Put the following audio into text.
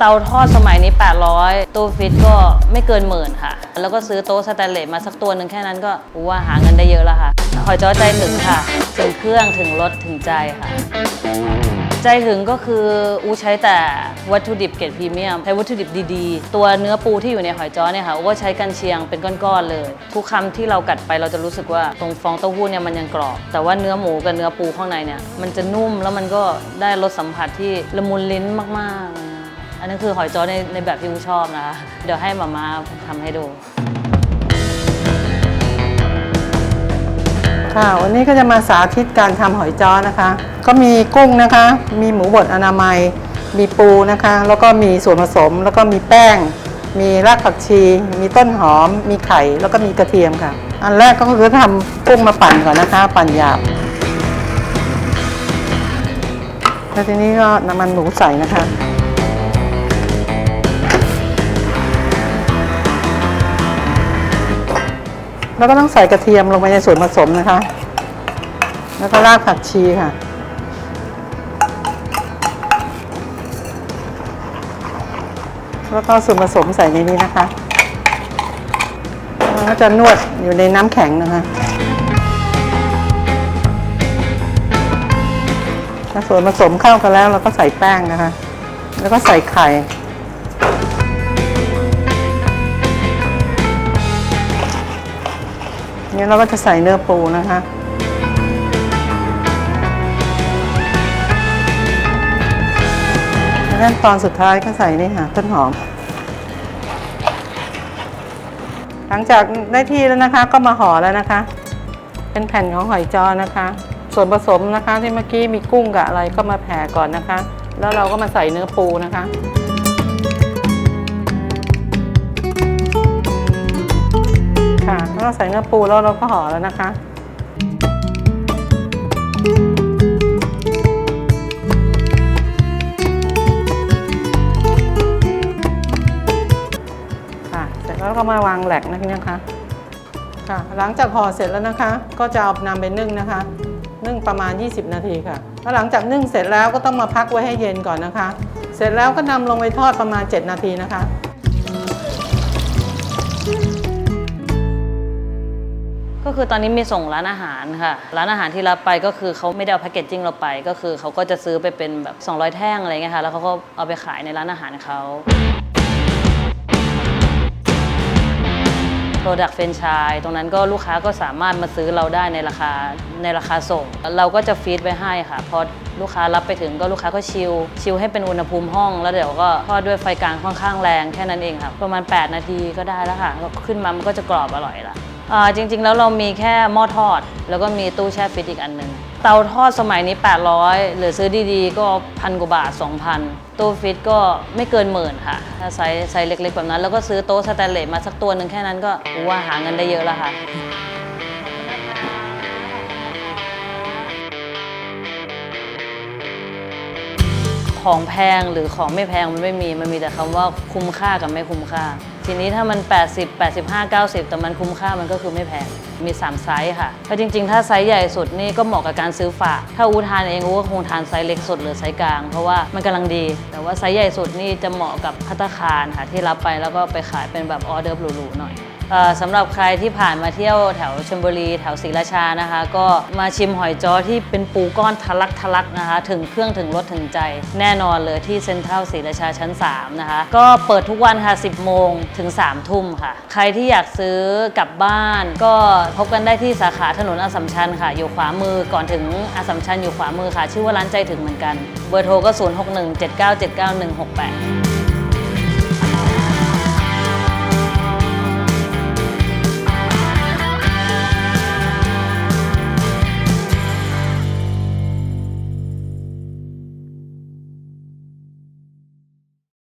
เตาทอดสมัยนี้ 800 ตู้ฟิตก็ไม่เกินหมื่นค่ะ แล้วก็ซื้อโต๊ะสแตนเลสมาสักตัวหนึ่งแค่นั้นก็อูว่าหาเงินได้เยอะแล้วค่ะ หอยจ้อใจถึงค่ะ ถึงเครื่องถึงรสถึงใจค่ะ ใจถึงก็คืออูใช้แต่วัตถุดิบเกรดพรีเมียม ใช้วัตถุดิบดีๆ ตัวเนื้อปูที่อยู่ในหอยจ้อเนี่ยค่ะอูก็ใช้กันเชียงเป็นก้อนๆเลย ทุกคำที่เรากัดไปเราจะรู้สึกว่าตรงฟองเต้าหู้เนี่ยมันยังกรอบ แต่ว่าเนื้อหมูกับเนื้อปูข้างในเนี่ยมันจะนุ่มแล้วมันก็ได้รสสัมผัสที่ละมุนลิ้นมากๆ อันนี้คือหอยจ้อในในแบบที่อูชอบนะคะ เดี๋ยวให้มาม่าทำให้ดู ค่ะ วันนี้ก็จะมาสาธิตการทำหอยจ้อนะคะ ก็มีกุ้งนะคะ มีหมูบดอนามัย มีปูนะคะ แล้วก็มีส่วนผสม แล้วก็มีแป้ง มีรากผักชี มีต้นหอม มีไข่ แล้วก็มีกระเทียมค่ะ อันแรกก็คือทำกุ้งมาปั่นก่อนนะคะ ปั่นหยาบแล้วทีนี้ก็น้ำมันหมูใส่นะคะ แล้วก็ต้องใส่กระเทียมลงไปในส่วนผสมนะคะ แล้วก็รากผักชีค่ะ แล้วก็ส่วนผสมใส่ในนี้นะคะแล้วก็จะนวดอยู่ในน้ำแข็งนะคะถ้าส่วนผสมเข้ากันแล้วเราก็ใส่แป้งนะคะ แล้วก็ใส่ไข่ นี่ยเราก็จะใส่เนื้อปูนะคะแล้วขั้นตอนสุดท้ายก็ใส่นี่ค่ะต้นหอม หลังจากได้ที่แล้วนะคะ ก็มาห่อแล้วนะคะ เป็นแผ่นของหอยจอนะคะ ส่วนผสมนะคะที่เมื่อกี้มีกุ้งกับอะไรก็มาแผ่ก่อนนะคะ แล้วเราก็มาใส่เนื้อปูนะคะ ก็ใส่เนื้อปูแล้วเราก็ห่อแล้วนะคะ ค่ะเสร็จแล้วก็มาวางแหลกนะคะค่ะ หลังจากห่อเสร็จแล้วนะคะ ก็จะเอานำไปนึ่งนะคะ นึ่งประมาณ 20 นาทีค่ะแล้วหลังจากนึ่งเสร็จแล้วก็ต้องมาพักไว้ให้เย็นก่อนนะคะ เสร็จแล้วก็นำลงไปทอดประมาณ 7 นาทีนะคะ คือตอนนี้มีส่งร้านอาหารค่ะ ร้านอาหารที่รับไปก็คือเขาไม่ได้เอาแพคเกจจิ้งเราไป ก็คือเขาก็จะซื้อไปเป็นแบบ 200 แท่งอะไรเงี้ยค่ะ แล้วเขาก็เอาไปขายในร้านอาหารเขาโปรดักต์เฟรนชายตรงนั้นก็ลูกค้าก็สามารถมาซื้อเราได้ในราคาในราคาส่ง เราก็จะฟีดไปให้ค่ะ พอลูกค้ารับไปถึงก็ลูกค้าก็ชิลชิลให้เป็นอุณหภูมิห้อง แล้วเดี๋ยวก็ทอดด้วยไฟกลางค่อนข้างแรงแค่นั้นเองค่ะ ประมาณ 8 นาทีก็ได้แล้วค่ะ ขึ้นมามันก็จะกรอบอร่อยละ จริง ๆ แล้วเรามีแค่หม้อทอด แล้วก็มีตู้แช่ฟิตอีกอันหนึ่งเตาทอดสมัยนี้ 800 หรือซื้อดีๆ ก็พันกว่าบาท 2,000 ตู้ฟิตก็ไม่เกินหมื่นค่ะ ถ้าไซส์ไซส์เล็กๆ แบบนั้น แล้วก็ซื้อโต๊ะสแตนเลสมาสักตัวหนึ่งแค่นั้นก็อูว่าหาเงินได้เยอะแล้วค่ะของแพงหรือของไม่แพงมันไม่มี มันมีแต่คำว่าคุ้มค่ากับไม่คุ้มค่า ทีนี้ถ้ามัน 80 85 90 แต่มันคุ้มค่ามันก็คือไม่แพง มี 3 ไซส์ค่ะถ้าจริง ๆ ถ้าไซส์ใหญ่สุดนี่ก็เหมาะกับการซื้อฝาก ถ้าอูทานเองอูก็คงทานไซส์เล็กสุดหรือไซส์กลาง เพราะว่ามันกำลังดี แต่ว่าไซส์ใหญ่สุดนี่จะเหมาะกับพัตตาคารค่ะที่รับไปแล้วก็ไปขายเป็นแบบออเดอร์หรูๆหน่อย สำหรับใครที่ผ่านมาเที่ยวแถวชลบุรีแถวศรีราชานะคะ ก็มาชิมหอยจ้อที่เป็นปูก้อนทะลักทะลักนะคะ ถึงเครื่องถึงรสถึงใจ แน่นอนเลยที่เซ็นทรัลศรีราชาชั้น 3 นะคะ ก็เปิดทุกวันค่ะ 10 โมงถึง 3 ทุ่มค่ะ ใครที่อยากซื้อกลับบ้าน ก็พบกันได้ที่สาขาถนนอสัมชัญค่ะ อยู่ขวามือก่อนถึงอสสัมชัญอยู่ขวามือค่ะ ชื่อว่าร้านใจถึงเหมือนกัน เบอร์โทรก็ 0617979168